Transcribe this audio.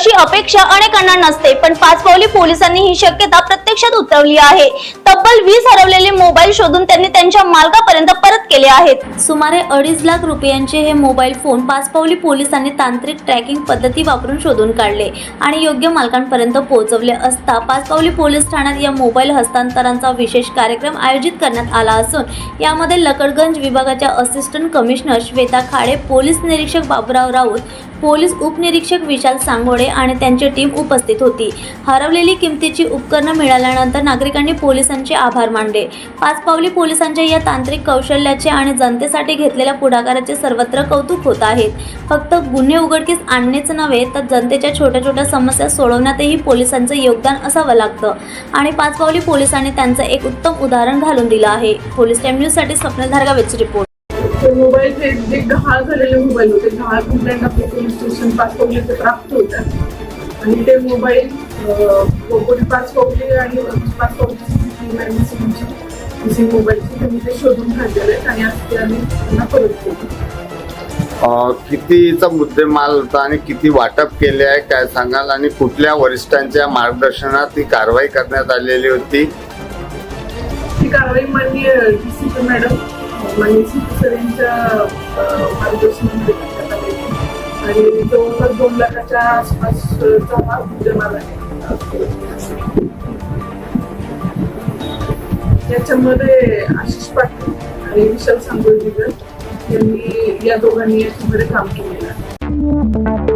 अशी अपेक्षा अनेकांना नसते पण पाचपावली पोलिसांनी ही शक्यता प्रत्यक्षात उतरवली आहे. तब्बल वीस हरवलेले मोबाईल शोधून त्यांनी त्यांच्या मालकापर्यंत परत केले आहेत. सुमारे अडीच लाख रुपयांचे हे मोबाईल फोन पाचपावली पोलिसांनी तांत्रिक ट्रॅकिंग पद्धती वापरून शोधून काढले आणि योग्य मालकांपर्यंत पोहोचवले असता पाचपावली पोलीस ठाण्यात या मोबाईल हस्तांतरांचा विशेष कार्यक्रम आयोजित करण्यात आला असून यामध्ये लकडगंज विभागाच्या assistant commissioner Shweta Khade police निरीक्षक बाबुराव राऊत पोलीस उपनिरीक्षक विशाल सांगोडे आणि त्यांची टीम उपस्थित होती. हरवलेली किमतीची उपकरणं मिळाल्यानंतर नागरिकांनी पोलिसांचे आभार मानले. पाचपावली पोलिसांच्या या तांत्रिक कौशल्याचे आणि जनतेसाठी घेतलेल्या पुढाकाराचे सर्वत्र कौतुक होत आहेत. फक्त गुन्हे उघडकीस आणणेच नव्हे तर जनतेच्या छोट्या छोट्या समस्या सोडवण्यातही पोलिसांचं योगदान असावं लागतं. आणि पाचपावली पोलिसांनी त्यांचं एक उत्तम उदाहरण घालून दिलं आहे. पोलीस टाइम न्यूजसाठी धारगा वेच रिपोर्ट. ते मोबाईल जे गहाळ झालेले मोबाईल होते गहाळ पोलीस स्टेशन प्राप्त आणि ते मोबाईल आणि पाच पावली मिसिंग मोबाईलची त्यांनी ते शोधून काढलेले आहेत आणि आज ते आम्ही त्यांना परत केले. अं, कितीचा मुद्देमाल होता आणि किती वाटप केले आहे काय सांगाल? आणि कुठल्या वरिष्ठांच्या मार्गदर्शनात ही कारवाई करण्यात आलेली होती? ही कारवाई माननीय पी मॅडम माननीय मार्गदर्शनामध्ये म्हणजे करण्यात आणि जवळपास दोन लाखाच्या आसपासचा हा आहे. याच्यामध्ये आशिष पाटील आणि विशाल सांगोळीकर यांनी या दोघांनी याच्यामध्ये काम केले